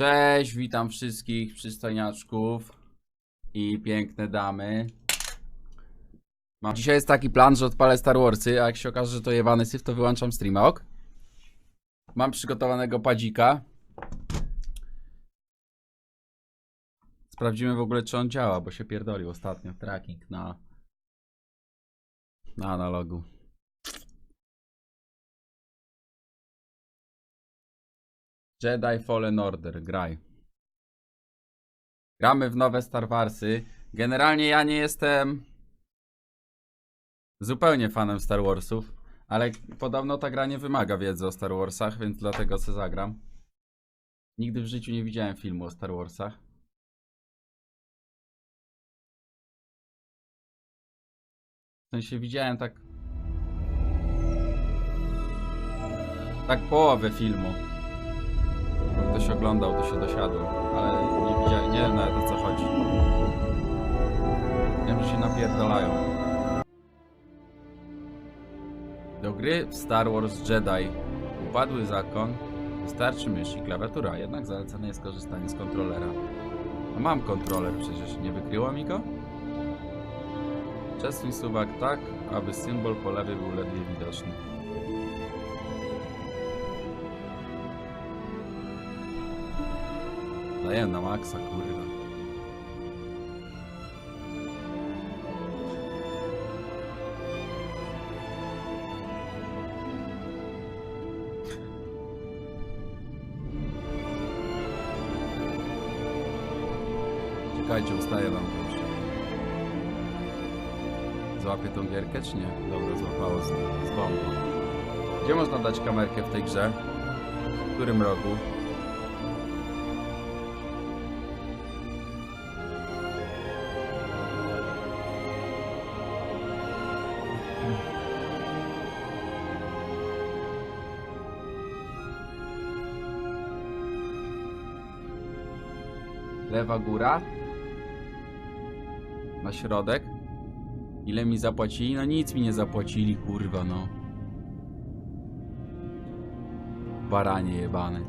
Cześć, witam wszystkich przystojniaczków i piękne damy. Mam... Dzisiaj jest taki plan, że odpalę Star Warsy, a jak się okaże, że to jebany syf, to wyłączam streama, ok? Mam przygotowanego padzika. Sprawdzimy w ogóle, czy on działa, bo się pierdolił ostatnio. Tracking na... Na analogu. Jedi Fallen Order, graj. Gramy w nowe Star Warsy. Generalnie ja nie jestem zupełnie fanem Star Warsów, ale podobno ta gra nie wymaga wiedzy o Star Warsach, więc dlatego se zagram. Nigdy w życiu nie widziałem filmu o Star Warsach. W sensie widziałem tak... Tak połowę filmu. Ktoś oglądał, to się dosiadł, ale nie nie wiem nawet o co chodzi. Wiem, że się napierdalają. Do gry w Star Wars Jedi upadły zakon, wystarczy mysz i klawiatura, jednak zalecane jest korzystanie z kontrolera. A mam kontroler przecież, nie wykryło mi go? Przesuń suwak tak, aby symbol po lewej był ledwie widoczny. Daję na maksa, kurwa. Czekajcie, ustaję wam już. Złapię tą gierkę, czy nie? Dobra, złapało z, z bombą. Gdzie można dać kamerkę w tej grze? W którym rogu? Lewa góra. Na środek. Ile mi zapłacili? No nic mi nie zapłacili, kurwa, no. Baranie jebany.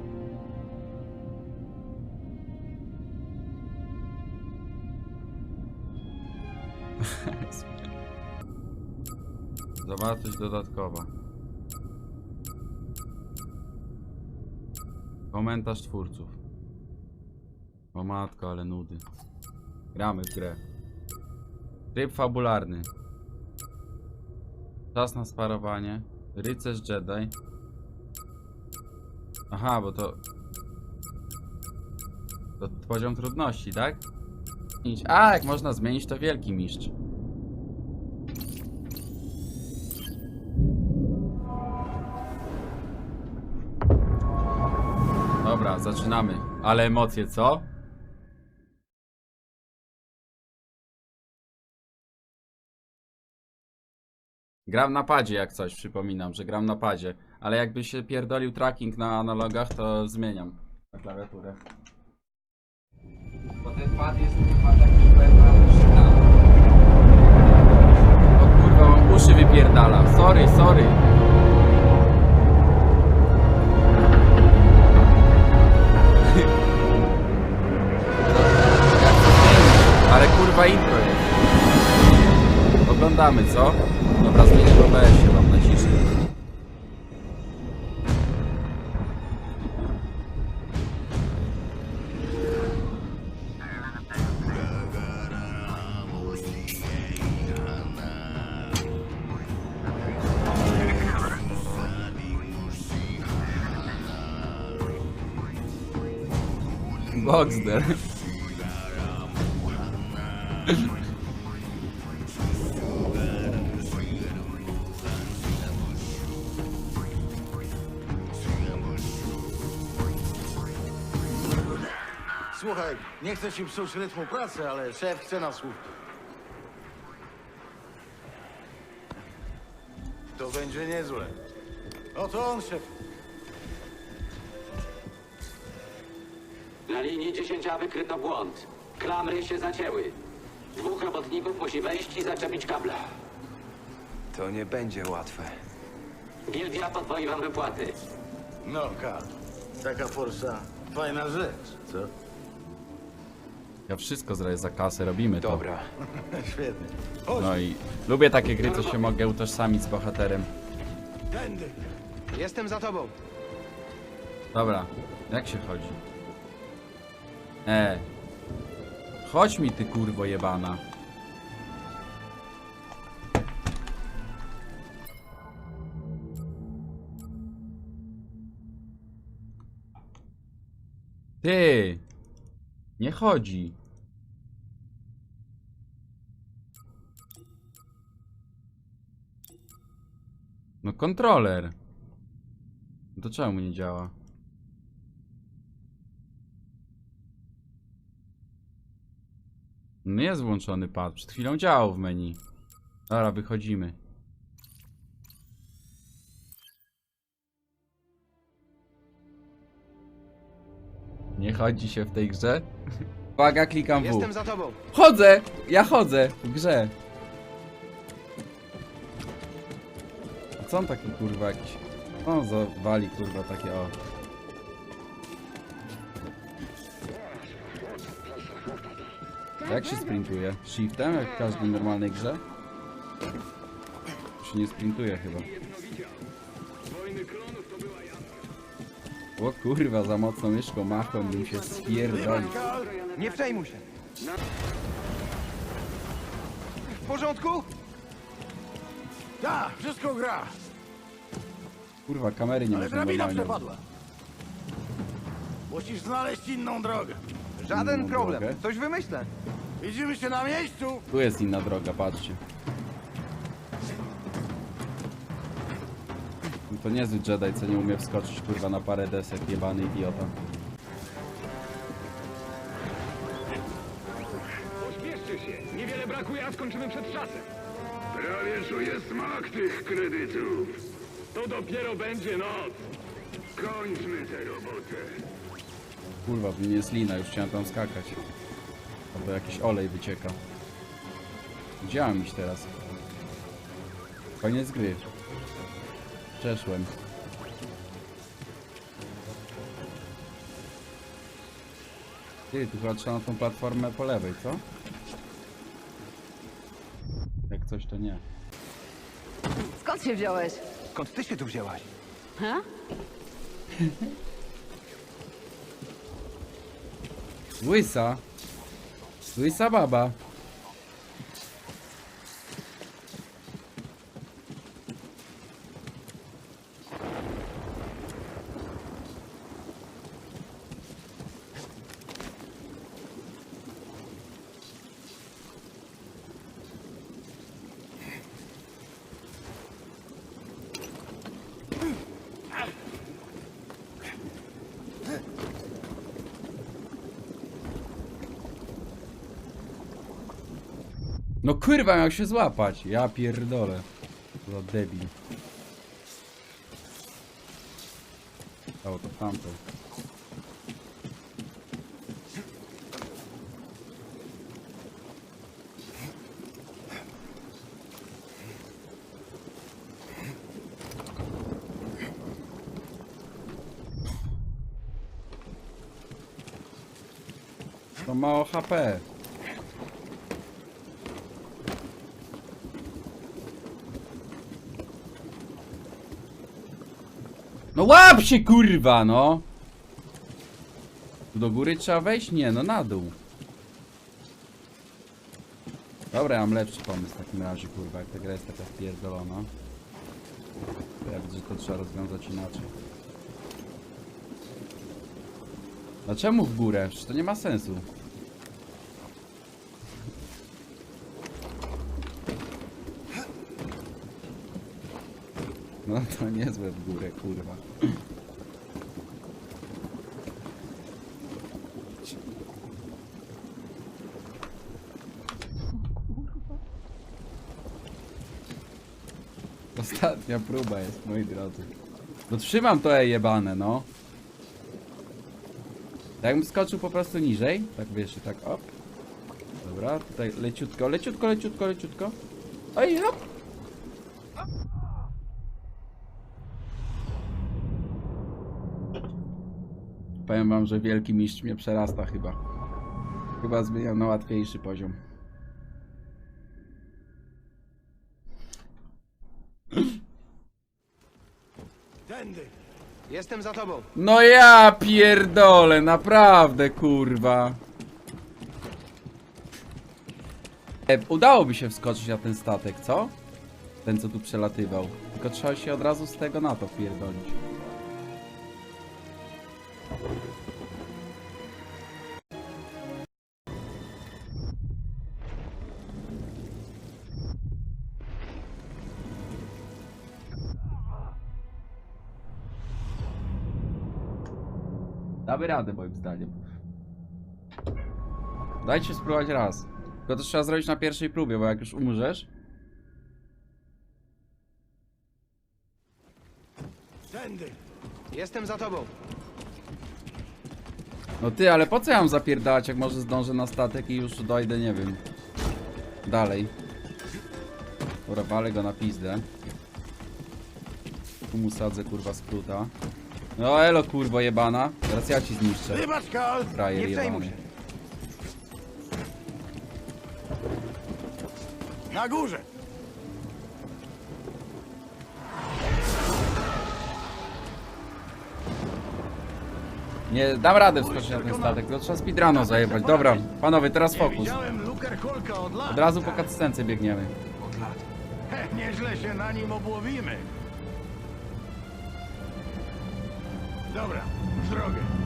Zawartość dodatkowa. Komentarz twórców. O matko, ale nudy. Gramy w grę. Tryb fabularny. Czas na sparowanie. Rycerz Jedi. Aha, bo to... To poziom trudności, tak? A, jak można zmienić, to wielki mistrz. Dobra, zaczynamy. Ale emocje, co? Gram na padzie jak coś, przypominam, że gram na padzie. Ale jakby się pierdolił tracking na analogach, to zmieniam na klawiaturę. Bo ten pad jest chyba taki O kurwa, mam uszy wypierdala. Sorry, sorry. Ale kurwa intro jest. Oglądamy, co? Dobra, zmienię w OBS-ie, mam na nie chcę ci psuć rytmu pracy, ale szef chce na słówko. To będzie niezłe. Oto on, szef. Na linii 10 wykryto błąd. Klamry się zacięły. Dwóch robotników musi wejść i zaczepić kable. To nie będzie łatwe. Gildia podwoi wam wypłaty. No, Kal. Taka forsa Fajna rzecz, co? Ja wszystko zrobię za kasę, robimy to. Dobra. Świetnie. No i lubię takie gry, co się mogę utożsamić z bohaterem. Tędy. Jestem za tobą. Dobra, jak się chodzi? E. Chodź mi ty kurwo jebana. Ty! Nie chodzi. No kontroler. To czemu nie działa? No jest włączony pad. Przed chwilą działał w menu. Dobra, wychodzimy. Nie chodzi się w tej grze? Uwaga, klikam W. Jestem za tobą. Chodzę! Ja chodzę w grze. Co on taki kurwa jakiś? O, zawali kurwa takie o. Jak się sprintuje? Shiftem, jak w każdej normalnej grze? Się nie sprintuje chyba. O kurwa, za mocno myszką machłem bym się spierdolił. Nie przejmuj się. W porządku? Tak, wszystko gra. Kurwa, kamery nie Ale można drabina normalnie. przepadła. Musisz znaleźć inną drogę. Żaden Inną problem. drogę. Coś wymyślę. Widzimy się na miejscu. Tu jest inna droga, patrzcie. No To niezły Jedi, co nie umie wskoczyć kurwa na parę desek, jebany idiota. Pośpieszcie się, niewiele brakuje, a skończymy przed czasem. Prawie czuję smak tych kredytów. To dopiero będzie noc. Kończmy tę robotę. Kurwa, w mnie jest lina, już chciałem tam skakać. Albo jakiś olej wycieka. Mam iść teraz? Koniec gry. Przeszłem. Ty, tu chyba trzeba na tą platformę po lewej, co? Coś to nie. Skąd się wziąłeś? Skąd ty się tu wzięłaś? Ha? Łysa. Łysa baba. No kurwa, miał się złapać. Ja pierdolę. Za debil. O, to tamto. To mało HP. Łap się kurwa, no! Tu do góry trzeba wejść? Nie, no na dół. Dobra, ja mam lepszy pomysł w takim razie, kurwa, jak ta gra jest taka spierdolona. Ja widzę, że to trzeba rozwiązać inaczej. Dlaczego w górę? Przecież to nie ma sensu. No to niezłe w górę, kurwa. Ostatnia próba jest, moi drodzy. No trzymam to jebane, no. Jakbym skoczył po prostu niżej, tak wiesz, tak op. Dobra, tutaj leciutko, leciutko, leciutko, leciutko. Oj, hop. Powiem wam, że wielki mistrz mnie przerasta chyba. Chyba zmieniam na łatwiejszy poziom. Tędy. Jestem za tobą. No ja pierdolę, naprawdę kurwa. E, udałoby się wskoczyć na ten statek, co? Ten co tu przelatywał. Tylko trzeba się od razu z tego na to pierdolić. Damy radę moim zdaniem. Dajcie spróbować raz. Tylko to trzeba zrobić na pierwszej próbie, bo jak już umrzesz... Tędy. Jestem za tobą. No ty, ale po co ja mam zapierdalać, jak może zdążę na statek i już dojdę, nie wiem. Dalej. Walę go na pizdę. Tu mu sadzę, kurwa, skróta. No elo, kurwa, jebana. Teraz ja ci zniszczę. Wybacz, Karl! Frajer Nie przejmuj się. Na górze! Nie, dam radę wskoczyć na ten statek, to trzeba speedruno zajebać. Dobra, panowie, teraz fokus. Widziałem Luker Holka od lat. Od razu po cutscence biegniemy. He, Nieźle się na nim obłowimy. Dobra, w drogę.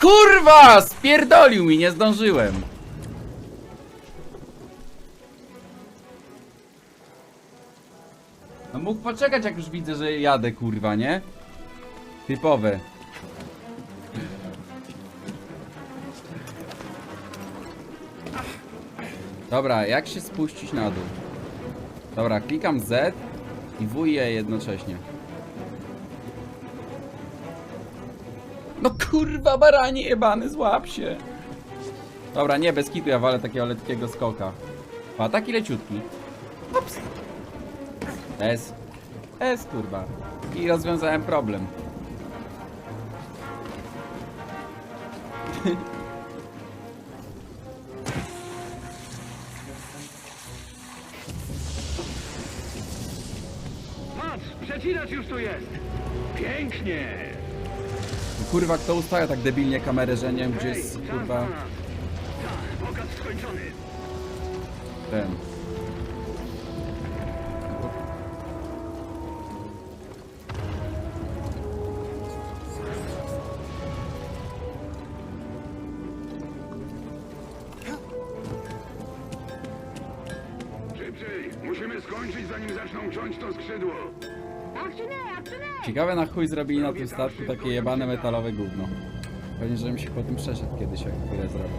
Kurwa! Spierdolił mi, nie zdążyłem. No mógł poczekać, jak już widzę, że jadę, kurwa, nie? Typowe. Dobra, jak się spuścić na dół? Dobra, klikam Z i W i E jednocześnie. No kurwa, baranie jebany, złap się. Dobra, nie, bez kitu, ja walę takiego letkiego skoka. A taki leciutki. Ups. S. S, kurwa. I rozwiązałem problem. Patrz, przecinacz już tu jest. Pięknie. Kurwa, kto ustawia tak debilnie kamerę, że nie wiem, gdzie jest, kurwa. Tak, ten. Szybciej! Musimy skończyć, zanim zaczną ciąć to skrzydło. Ciekawe na chuj zrobili na tym statku takie jebane metalowe gówno. Pewnie, żebym się po tym przeszedł kiedyś, jak tyle zrobił.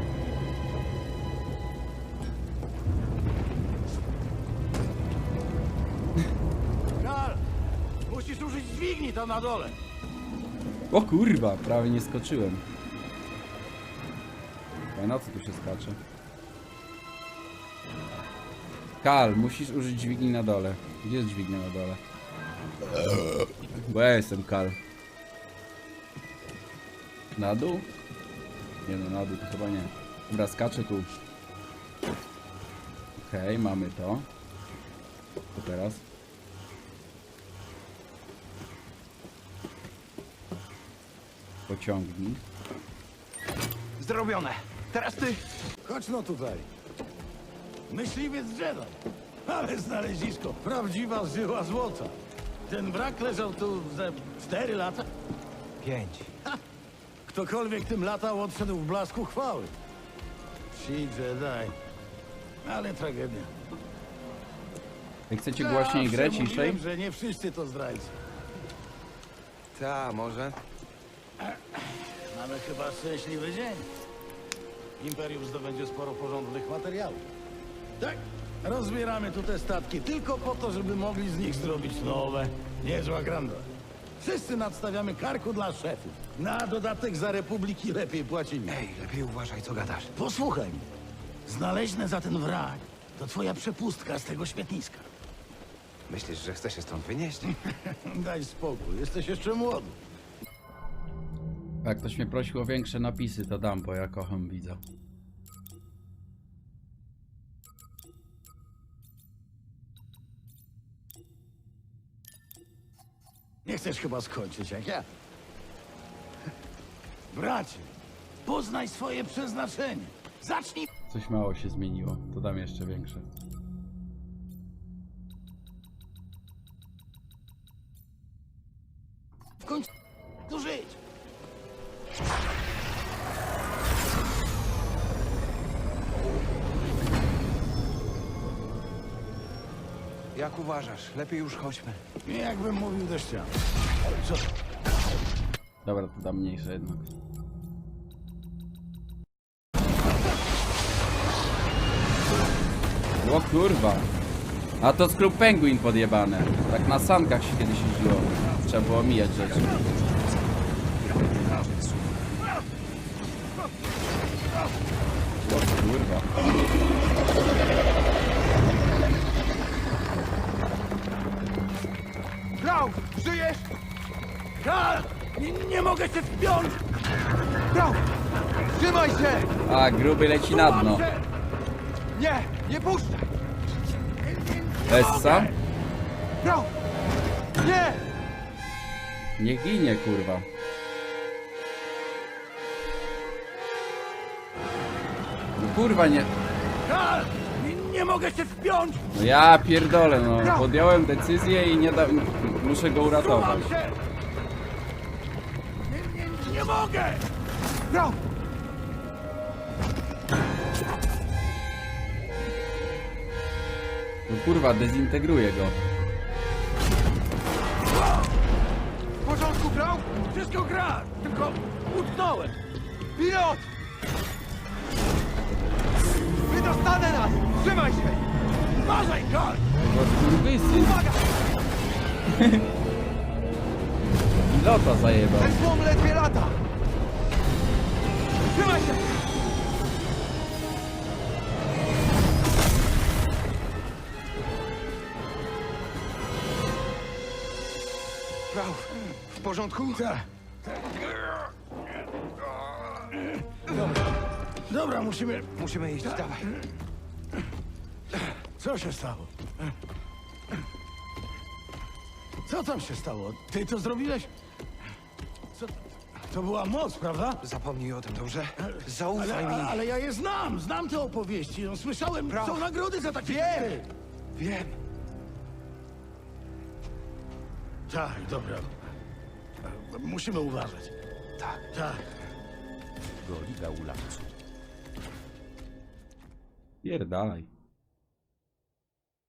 Karl! Musisz użyć dźwigni tam na dole. O kurwa, prawie nie skoczyłem. A na co tu się skacze? Kal, musisz użyć dźwigni na dole. Gdzie jest dźwignia na dole? Bo ja jestem Kal. Na dół? Nie no, na dół to chyba nie. Dobra, skaczę tu. Okej, mamy to. Co teraz? Pociągnij. Zrobione. Teraz ty. Chodź no tutaj. Myśliwiec Jedi. Ale znalezisko. Prawdziwa żyła złota. Ten wrak leżał tu ze cztery lata. Pięć. Ktokolwiek tym latał, odszedł w blasku chwały. Ci Jedi. Ale tragedia. Jak chcecie głośniej grę, Zawsze ciszej? mówiłem, że nie wszyscy to zdrajcy. Ta, może. Mamy chyba szczęśliwy dzień. Imperium zdobędzie sporo porządnych materiałów. Tak, rozbieramy tu te statki tylko po to, żeby mogli z nich zrobić nowe. Niezła granda. Wszyscy nadstawiamy karku dla szefów. Na dodatek za Republiki lepiej płacili. Ej, lepiej uważaj, co gadasz. Posłuchaj mnie. Znaleźne za ten wrak to twoja przepustka z tego śmietniska. Myślisz, że chcę się stąd wynieść? Daj spokój, jesteś jeszcze młody. Jak ktoś mnie prosił o większe napisy, to dam, bo ja kocham widza. Nie chcesz chyba skończyć jak ja. Bracie, poznaj swoje przeznaczenie. Zacznij Coś mało się zmieniło, to dam jeszcze większe. w końcu Jak uważasz? Lepiej już chodźmy. Nie jakbym mówił do ściany. Co? Dobra, to dam mniejsze jednak. O kurwa. A to z klub Penguin podjebane. Tak na sankach się kiedyś jeździło. Trzeba było mijać rzeczy. O kurwa. Żyjesz? Kal! Nie, nie mogę się wpiąć! Grał! Trzymaj się! A, gruby leci na dno. Nie! Nie puszczaj! Essa? Grał! Nie! Nie ginie, kurwa. No kurwa, nie... Kal! Nie, nie mogę się wpiąć! No ja pierdolę, no. Podjąłem decyzję i nie da... Muszę go uratować. Nie, nie, nie mogę! Grał! No kurwa, dezintegruję go. W porządku, grał? Wszystko gra! Tylko utknąłem! Pilot! Wydostanę nas! Trzymaj się! Uważaj, Kal! No skurwysyn. Pilota zajebał. Ten złom ledwie lata! Trzymaj się! Grał, w porządku? Tak. Dobra. Dobra, musimy... Musimy iść, dawaj. Co się stało? Co tam się stało? Ty to zrobiłeś? Co? To była moc, prawda? Zapomnij o tym, dobrze? Zaufaj Ale, mi. ale, ale ja je znam, znam te opowieści. No, słyszałem, Brawo. są nagrody za takie Wiem. rzeczy. Wiem. Tak, dobra. Musimy uważać. Tak. Tak. Pierdalaj.